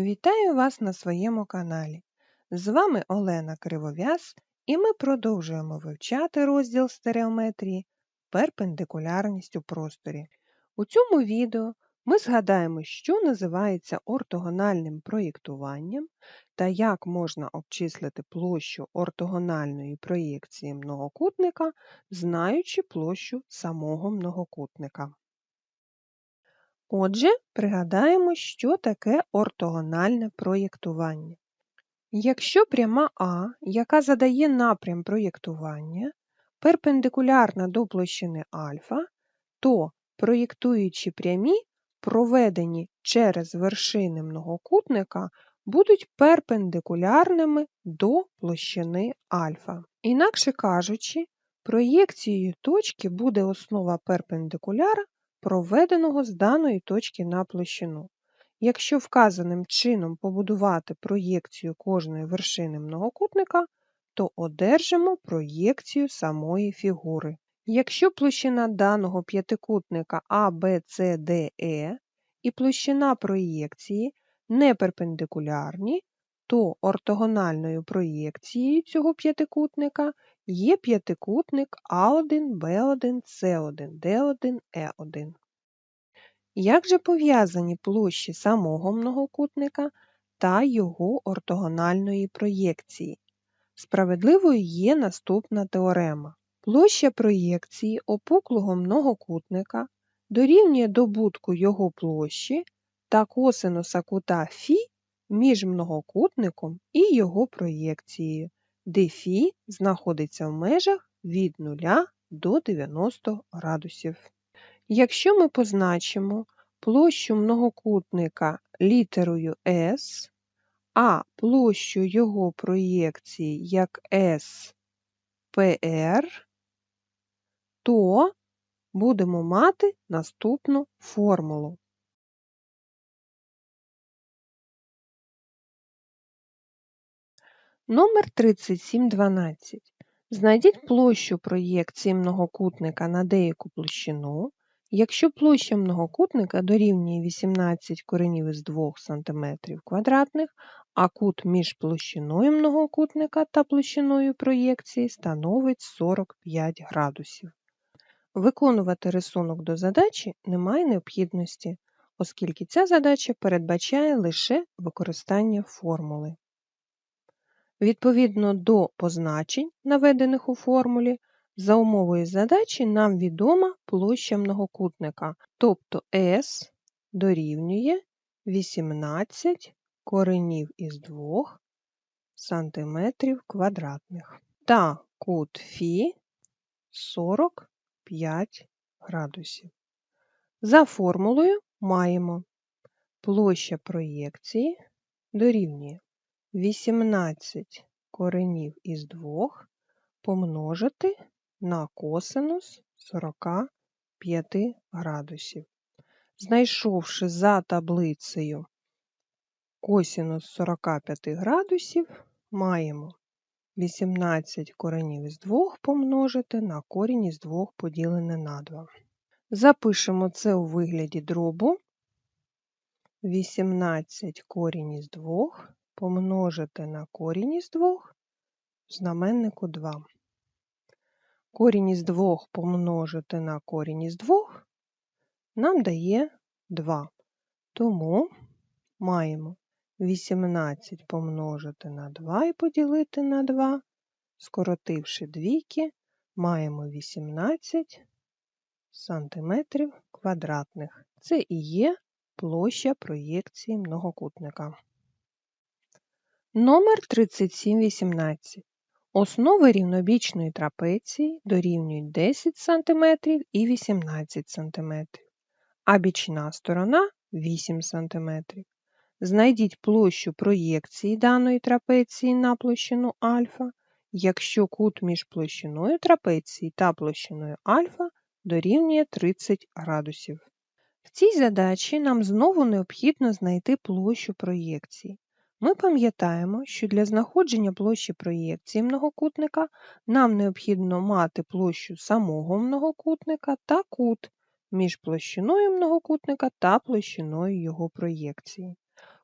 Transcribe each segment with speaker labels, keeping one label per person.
Speaker 1: Вітаю вас на своєму каналі. З вами Олена Кривов'яз і ми продовжуємо вивчати розділ стереометрії перпендикулярність у просторі. У цьому відео ми згадаємо, що називається ортогональним проєктуванням та як можна обчислити площу ортогональної проєкції многокутника, знаючи площу самого многокутника. Отже, пригадаємо, що таке ортогональне проєктування. Якщо пряма А, яка задає напрям проєктування, перпендикулярна до площини альфа, то проєктуючи прямі, проведені через вершини многокутника, будуть перпендикулярними до площини альфа. Інакше кажучи, проєкцією точки буде основа перпендикуляра проведеного з даної точки на площину. Якщо вказаним чином побудувати проєкцію кожної вершини многокутника, то одержимо проєкцію самої фігури. Якщо площина даного п'ятикутника А, Е і площина проєкції не перпендикулярні, то ортогональною проєкцією цього п'ятикутника є п'ятикутник А1, Б1, С1, Д1, Е1. Як же пов'язані площі самого многокутника та його ортогональної проєкції? Справедливою є наступна теорема. Площа проєкції опуклого многокутника дорівнює добутку його площі та косинуса кута Фі між многокутником і його проєкцією, де Фі знаходиться в межах від 0 до 90 градусів. Якщо ми позначимо площу многокутника літерою S, а площу його проєкції як SPR, то будемо мати наступну формулу. Номер 3712. Знайдіть площу проєкції многокутника на деяку площину, якщо площа многокутника дорівнює 18 коренів із 2 см а кут між площиною многокутника та площиною проєкції становить 45 градусів. Виконувати рисунок до задачі немає необхідності, оскільки ця задача передбачає лише використання формули. Відповідно до позначень, наведених у формулі, за умовою задачі нам відома площа многокутника, тобто S дорівнює 18 коренів із 2 см квадратних та кут Фі 45 градусів. За формулою маємо площа проєкції дорівнює 18 коренів із 2 помножити на косинус 45 градусів. Знайшовши за таблицею косинус 45 градусів, маємо 18 коренів із 2 помножити на корінь із 2 поділене на 2. Запишемо це у вигляді дробу. 18 корінь із 2 помножити на корінь із 2 в знаменнику 2. Корінь із 2 помножити на корінь із 2 нам дає 2. Тому маємо 18 помножити на 2 і поділити на 2, скоротивши двійки, маємо 18 сантиметрів квадратних. Це і є площа проєкції многокутника. Номер 3718. Основи рівнобічної трапеції дорівнюють 10 см і 18 см, а бічна сторона 8 см. Знайдіть площу проєкції даної трапеції на площину альфа, якщо кут між площиною трапеції та площиною альфа дорівнює 30 градусів. В цій задачі нам знову необхідно знайти площу проєкції. Ми пам'ятаємо, що для знаходження площі проєкції многокутника нам необхідно мати площу самого многокутника та кут між площиною многокутника та площиною його проєкції.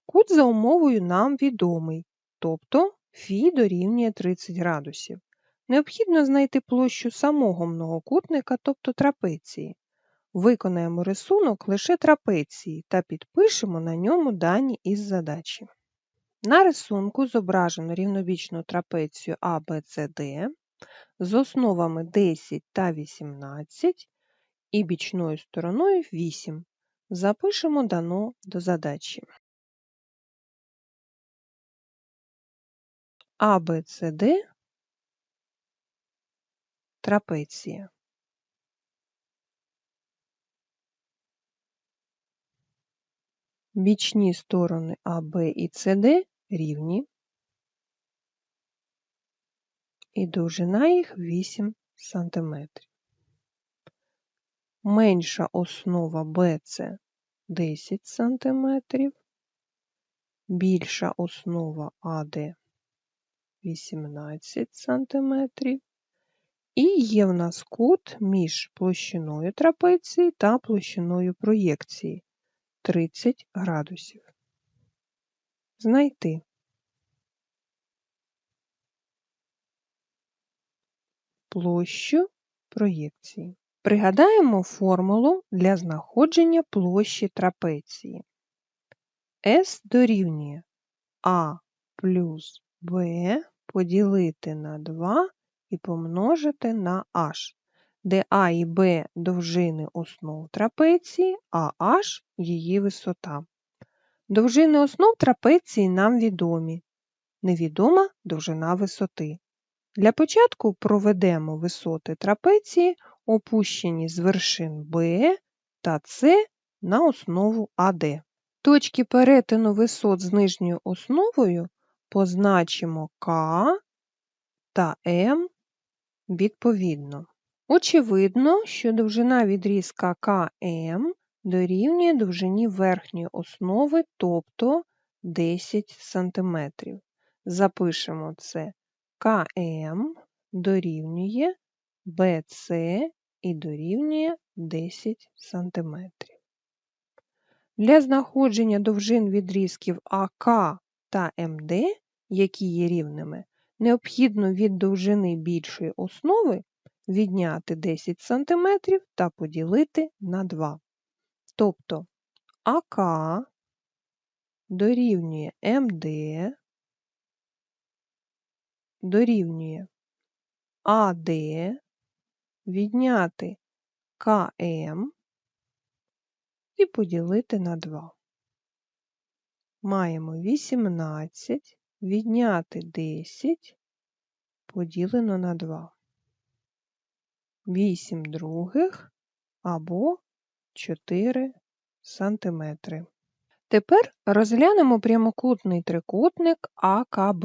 Speaker 1: Кут за умовою нам відомий, тобто фі дорівнює 30 градусів. Необхідно знайти площу самого многокутника, тобто трапеції. Виконаємо рисунок лише трапеції та підпишемо на ньому дані із задачі. На рисунку зображено рівнобічну трапецію ABCD з основами 10 та 18 і бічною стороною 8. Запишемо дано до задачі. ABCD трапеція. Бічні сторони АБ і СД рівні, і довжина їх 8 см. Менша основа БЦ 10 см, більша основа АД 18 см. І є в нас кут між площиною трапеції та площиною проєкції 30 градусів. Знайти площу проєкції. Пригадаємо формулу для знаходження площі трапеції. S дорівнює А плюс Б поділити на 2 і помножити на H, де А і Б довжини основ трапеції, а H її висота. Довжини основ трапеції нам відомі. Невідома довжина висоти. Для початку проведемо висоти трапеції, опущені з вершин Б та С на основу АД. Точки перетину висот з нижньою основою позначимо К та М відповідно. Очевидно, що довжина відрізка КМ дорівнює довжині верхньої основи, тобто 10 см. Запишемо це КМ дорівнює БЦ і дорівнює 10 см. Для знаходження довжин відрізків АК та МД, які є рівними, необхідно від довжини більшої основи відняти 10 см та поділити на 2. Тобто АК дорівнює МД, дорівнює АД, відняти КМ і поділити на 2. Маємо 18, відняти 10, поділено на 2. 8 других або 4 сантиметри. Тепер розглянемо прямокутний трикутник АКБ.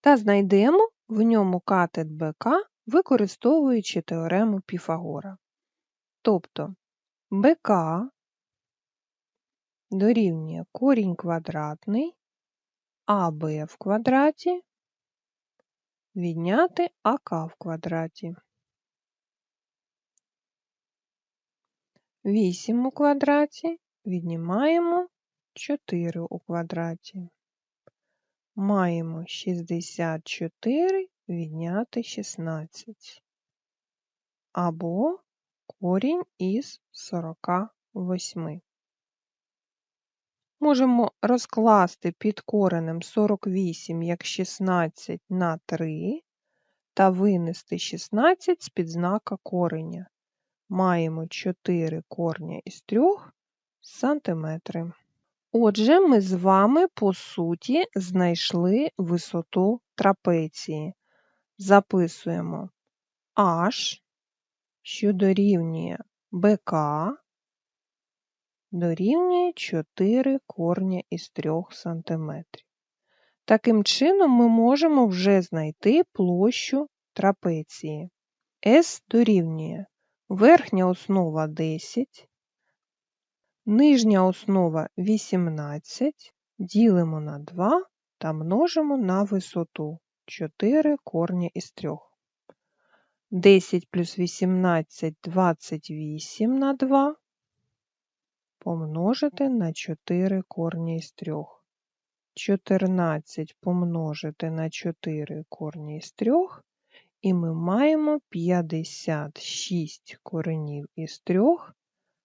Speaker 1: Та знайдемо в ньому катет БК, використовуючи теорему Піфагора. Тобто БК дорівнює корінь квадратний АБ в квадраті відняти АК в квадраті. 8 у квадраті віднімаємо 4 у квадраті. Маємо 64 відняти 16 або корінь із 48. Можемо розкласти під коренем 48 як 16 на 3 та винести 16 з під знака кореня. Маємо 4 корня із 3 сантиметри. Отже, ми з вами, по суті, знайшли висоту трапеції. Записуємо H, що дорівнює БК дорівнює 4 корня із 3 см. Таким чином, ми можемо вже знайти площу трапеції. S дорівнює верхня основа 10, нижня основа 18, ділимо на 2 та множимо на висоту 4 корня із 3. 10 плюс 18 – 28 на 2 помножити на 4 корні із 3. 14 помножити на 4 корні із 3, і ми маємо 56 коренів із 3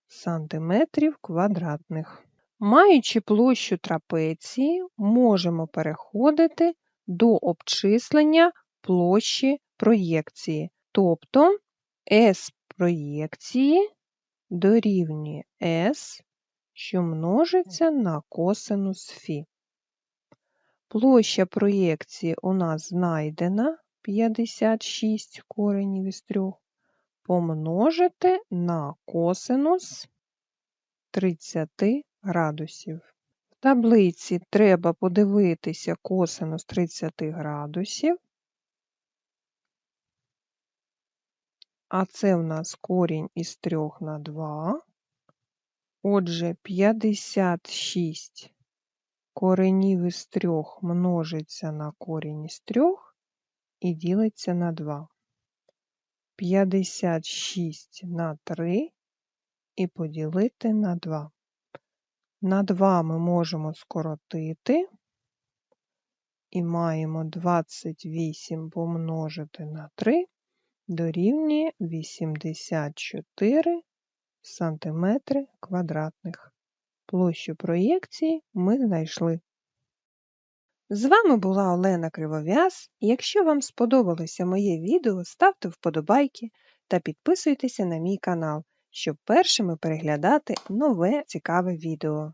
Speaker 1: сантиметрів квадратних. Маючи площу трапеції, можемо переходити до обчислення площі проєкції. Тобто S проєкції дорівнює S, що множиться на косинус фі. Площа проєкції у нас знайдена 56 коренів із 3 помножити на косинус 30 градусів. В таблиці треба подивитися косинус 30 градусів. А це в нас корінь із 3 на 2. Отже, 56 коренів із 3 множиться на корінь із 3 і ділиться на 2. 56 на 3 і поділити на 2. На 2 ми можемо скоротити і маємо 28 помножити на 3 дорівнює 84 сантиметри квадратних. Площу проєкції ми знайшли. З вами була Олена Кривов'яз. Якщо вам сподобалося моє відео, ставте вподобайки та підписуйтеся на мій канал, щоб першими переглядати нове цікаве відео.